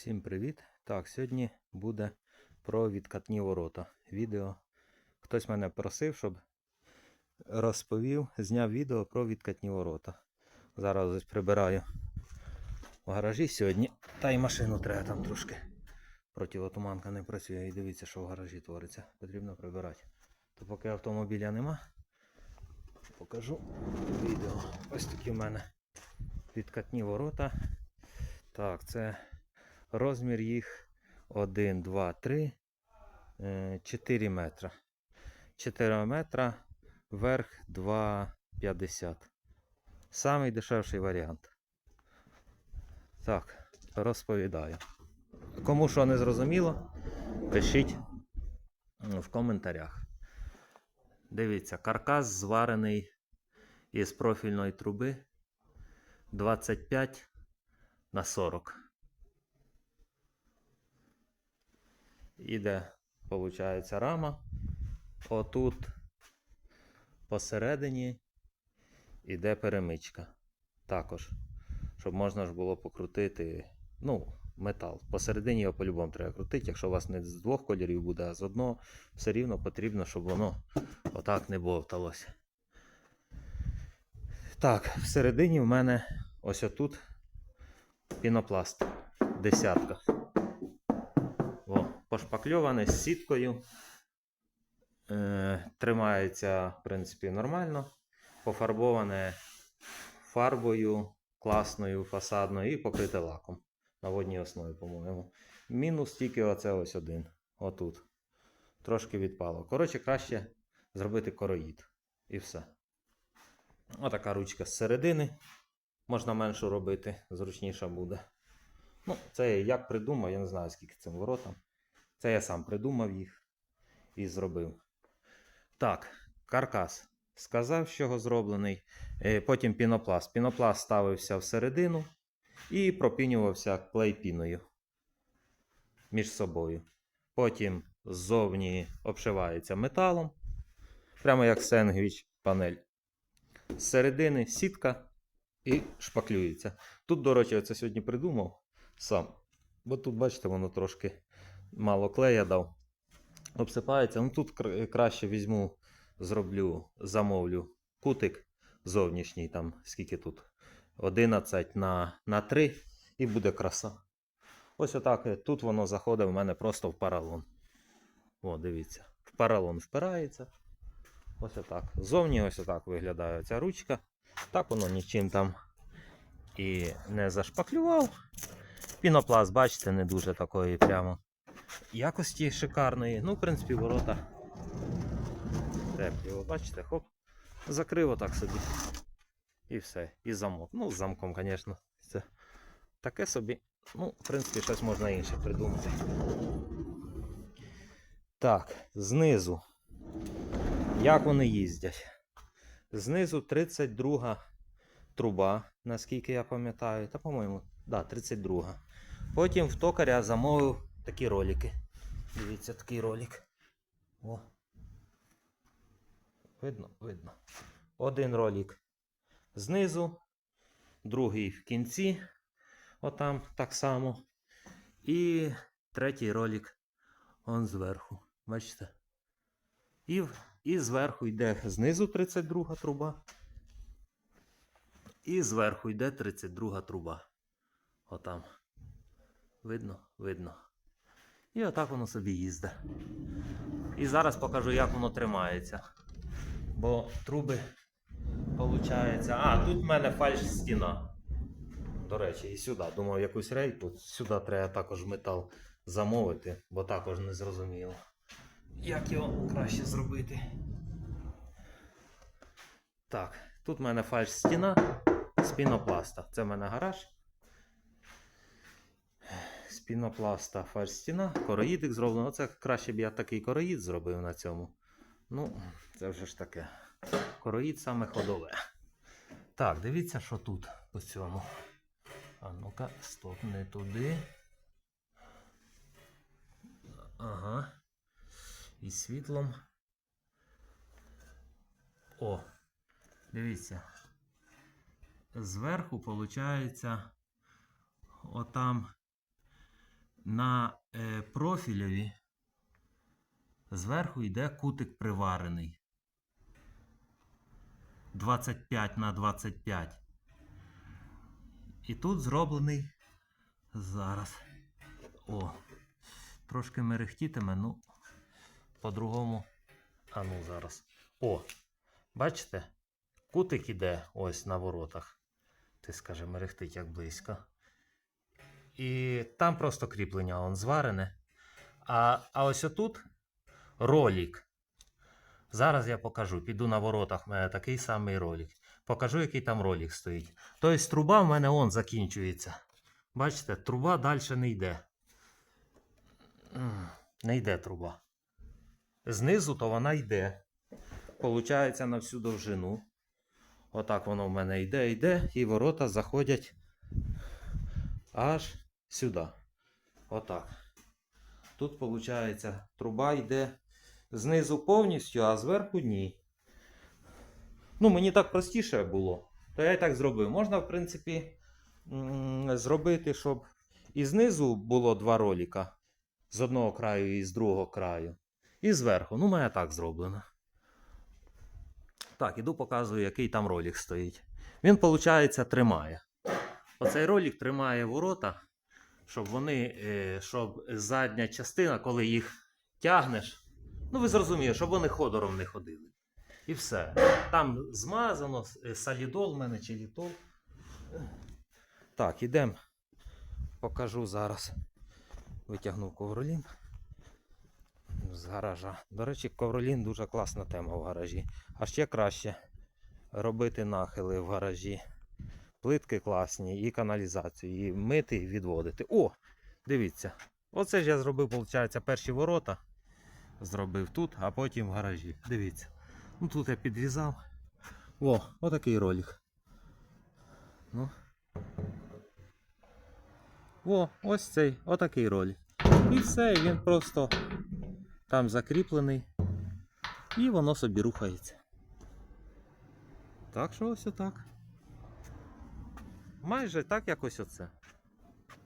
Всім привіт! Так, сьогодні буде про відкатні ворота. Відео. Хтось мене просив, щоб розповів, зняв відео про відкатні ворота. Зараз ось прибираю в гаражі сьогодні. Та й машину треба там трошки. Противотуманка не працює. І дивіться, що в гаражі твориться. Потрібно прибирати. То поки автомобіля нема, покажу відео. Ось такі в мене відкатні ворота. Так, це розмір їх 1, 2, 3, 4 метра. 4 метра, верх 2,50. Самий дешевший варіант. Так, розповідаю. Кому що не зрозуміло, пишіть в коментарях. Дивіться, каркас зварений із профільної труби 25 на 40. Іде, виходить, рама. Отут посередині іде перемичка. Також. Щоб можна ж було покрутити. Ну, метал. Посередині його по-любому треба крутити. Якщо у вас не з двох кольорів буде, а з одного, все рівно потрібно, щоб воно отак не бовталося. Так, всередині в мене ось отут пінопласт. Десятка. Пошпакльоване з сіткою. Е, тримається, в принципі, нормально. Пофарбоване фарбою класною, фасадною і покрите лаком. На водній основі, по-моєму. Мінус тільки оце ось один. Отут. Трошки відпало. Коротше, краще зробити короїд. І все. Отака ручка з середини. Можна меншу робити, зручніше буде. Ну, це я як придумав, я не знаю, скільки цим воротам. Це я сам придумав їх і зробив. Так, каркас. Сказав, з чого зроблений. Е, Потім пінопласт. Пінопласт ставився всередину і пропінювався клей-піною між собою. Потім ззовні обшивається металом. Прямо як сендвіч панель. З середини сітка і шпаклюється. Тут, до речі, я це сьогодні придумав сам. Бо тут, бачите, воно трошки мало клея дав. Обсипається. Ну тут краще візьму, зроблю, замовлю кутик зовнішній, там скільки тут? 11 на, на 3 і буде краса. Ось отак. е, Тут воно заходить в мене просто в паралон. О, дивіться. В паралон впирається. Ось отак. Зовні ось отак виглядає ця ручка. Так воно нічим там і не зашпаклював. Пінопласт, бачите, не дуже такої прямо якості шикарної. Ну, в принципі, ворота теплі. О, бачите, хоп, закрив отак собі. І все. І замок. Ну, з замком, звісно. Це таке собі. Ну, в принципі, щось можна інше придумати. Так, знизу. Як вони їздять? Знизу 32 труба, наскільки я пам'ятаю. Та, по-моєму, да, 32. Потім в токаря замовив такі ролики. Дивіться, такий ролик. О. Видно, видно. Один ролик знизу, другий в кінці. Отам так само. І третій ролик он зверху. Бачите? І, і зверху йде знизу 32 труба. І зверху йде 32 труба. Отам. Видно? Видно. І отак воно собі їздить. І зараз покажу, як воно тримається. Бо труби, виходить. А, тут в мене фальш стіна. До речі, і сюди. Думав, якусь рейку. Сюди треба також метал замовити, бо також не зрозуміло. Як його краще зробити? Так, тут в мене фальш стіна з пінопласта. Це в мене гараж. З пінопласта фальш стіна, короїдик зроблено. Це краще б я такий короїд зробив на цьому. Ну, це вже ж таке. Короїд саме ходове. Так, дивіться, що тут по цьому. А ну-ка, стоп, не туди. Ага. І світлом. О, дивіться. Зверху, виходить, отам на е, профільові зверху йде кутик приварений. 25 на 25. І тут зроблений зараз. О, трошки мерехтітиме, ну, по-другому. А ну зараз. О, бачите? Кутик іде ось на воротах. Ти скаже, мерехтить як близько. І там просто кріплення он зварене. А, а ось отут ролик. Зараз я покажу. Піду на воротах, в мене такий самий ролик. Покажу, який там ролик стоїть. Тобто труба в мене он закінчується. Бачите, труба далі не йде. Не йде труба. Знизу то вона йде. Получається на всю довжину. Отак воно в мене йде, йде, і ворота заходять аж сюди. Отак. Тут, виходить, труба йде знизу повністю, а зверху ні. Ну, мені так простіше було. То я і так зробив. Можна, в принципі, зробити, щоб і знизу було два роліка. З одного краю і з другого краю. І зверху. Ну, мене так зроблено. Так, іду показую, який там ролик стоїть. Він, виходить, тримає. Оцей ролик тримає ворота, щоб вони, е, щоб задня частина, коли їх тягнеш, ну ви зрозумієте, щоб вони ходором не ходили. І все. Там змазано, е, салідол в мене чи літол. Так, ідемо. Покажу зараз. Витягнув ковролін з гаража. До речі, ковролін дуже класна тема в гаражі. А ще краще робити нахили в гаражі. Плитки класні, і каналізацію, і мити, і відводити. О! Дивіться. Оце ж я зробив, виходить, перші ворота. Зробив тут, а потім в гаражі. Дивіться. Ну тут я підрізав. О, отакий ролик. Ну. О, ось цей, отакий ролик. І все, він просто там закріплений. І воно собі рухається. Так що ось отак. Майже так якось оце.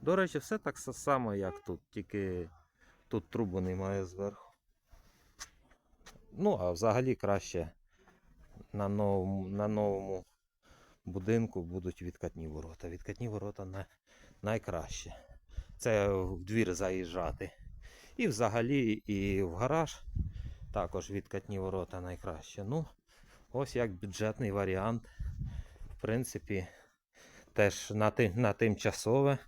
До речі, все так само, як тут, тільки тут трубу немає зверху. Ну, а взагалі краще на новому, на новому будинку будуть відкатні ворота. Відкатні ворота на, найкраще. Це в двір заїжджати. І взагалі, і в гараж також відкатні ворота найкраще. Ну, ось як бюджетний варіант. В принципі, теж на, на тимчасове.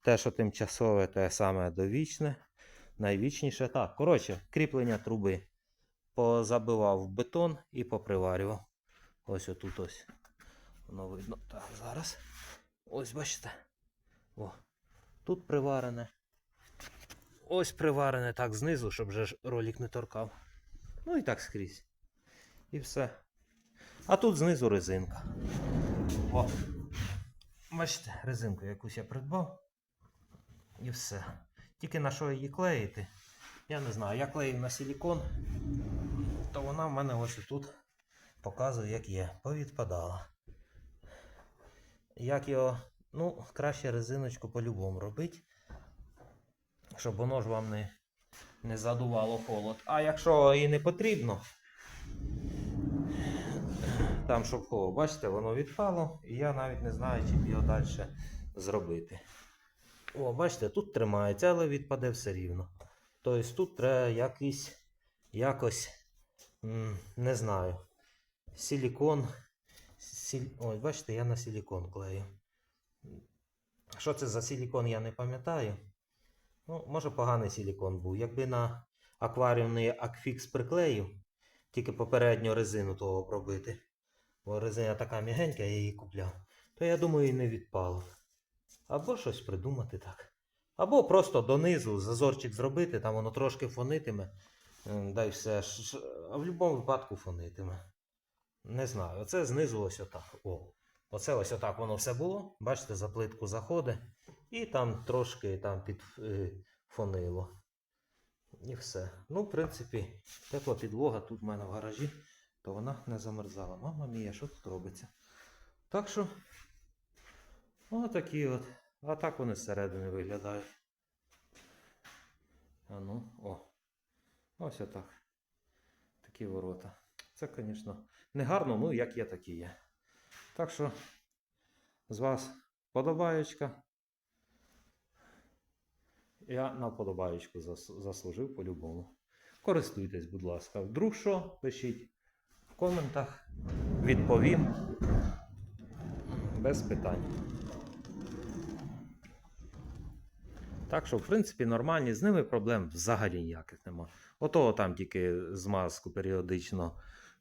Те, що тимчасове, те саме довічне. Найвічніше. Так, коротше, кріплення труби позабивав в бетон і поприварював. Ось отут ось. Воно видно. Так, зараз. Ось бачите. О, тут приварене. Ось приварене так знизу, щоб же ж не торкав. Ну і так скрізь. І все. А тут знизу резинка. О. Бачите, резинку якусь я придбав. І все. Тільки на що її клеїти? Я не знаю. Я клеїв на силікон, то вона в мене ось тут показує, як є. Повідпадала. Як його, ну, краще резиночку по-любому робити, щоб воно ж вам не, не задувало холод. А якщо і не потрібно, там щоб бачите, воно відпало, і я навіть не знаю, чим його далі зробити. О, бачите, тут тримається, але відпаде все рівно. Тобто тут треба якийсь, якось, не знаю, силікон. Сіль... Ой, бачите, я на силікон клею. Що це за силікон, я не пам'ятаю. Ну, може поганий силікон був. Якби на акваріумний акфікс приклеїв, тільки попередню резину того обробити. Бо резина така м'ягенька, я її купляв. То я думаю, і не відпало. Або щось придумати так. Або просто донизу зазорчик зробити, там воно трошки фонитиме. М, Да й все. А в будь-якому випадку фонитиме. Не знаю. Оце знизу ось отак. О. Оце ось отак воно все було. Бачите, за плитку заходить. І там трошки там під е. І все. Ну, в принципі, тепла підлога тут в мене в гаражі, то вона не замерзала. Мама мія, що тут робиться? Так що, отакі от. А так вони зсередини виглядають. А ну, о. Ось отак. Такі ворота. Це, звісно, не гарно, ну як є, так і є. Так що з вас подобаєчка. Я на подобаєчку заслужив по-любому. Користуйтесь, будь ласка. Вдруг що, пишіть в коментах. Відповім. Без питань. Так що, в принципі, нормальні, з ними проблем взагалі ніяких нема. Ото там тільки змазку періодично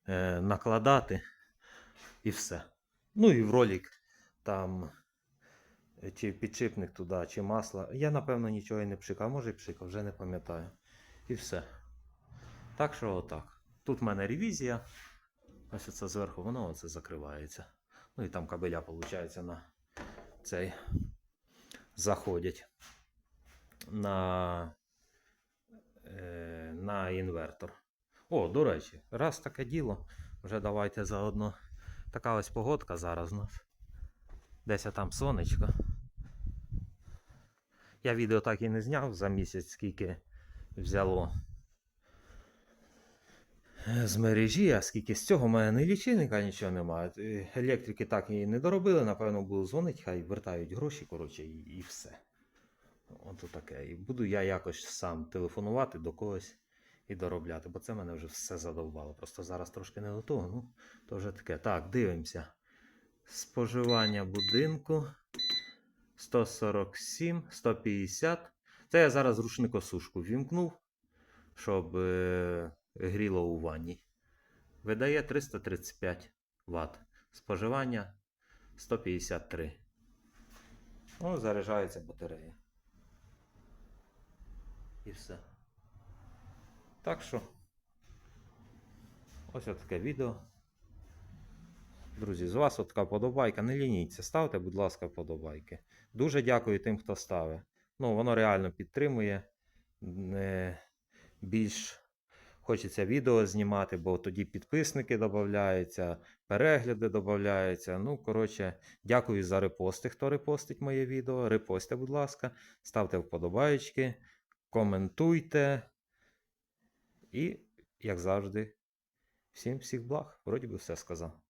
е, накладати і все. Ну і в ролик там е, чи підшипник туди, чи масло. Я, напевно, нічого і не пшикав, може і пшикав, вже не пам'ятаю. І все. Так що отак. Тут в мене ревізія. Ось це зверху, воно оце закривається. Ну і там кабеля, виходить, на цей заходять на, е, на інвертор. О, до речі, раз таке діло, вже давайте заодно. Така ось погодка зараз у нас. Десь там сонечко. Я відео так і не зняв за місяць, скільки взяло з мережі, а скільки з цього в мене не лічильника нічого немає. Е, Електрики так і не доробили, напевно, буду дзвонити, хай вертають гроші, коротше, і, і все. От таке. І буду я якось сам телефонувати до когось і доробляти, бо це мене вже все задовбало. Просто зараз трошки не до того, ну, то вже таке. Так, дивимося. Споживання будинку 147, 150. Це я зараз рушникосушку ввімкнув, щоб е, гріло у ванні. Видає 335 Вт. Споживання 153. Ну, заряджається батарея. І все. Так що, ось таке відео. Друзі, з вас така подобайка. Не лініться, ставте, будь ласка, подобайки. Дуже дякую тим, хто ставить. Ну, воно реально підтримує. Більш хочеться відео знімати, бо тоді підписники додаються, перегляди додаються. Ну, коротше, дякую за репости, хто репостить моє відео. Репостите, будь ласка, ставте вподобайки, коментуйте. І, як завжди, всім всіх благ. Вроді би все сказав.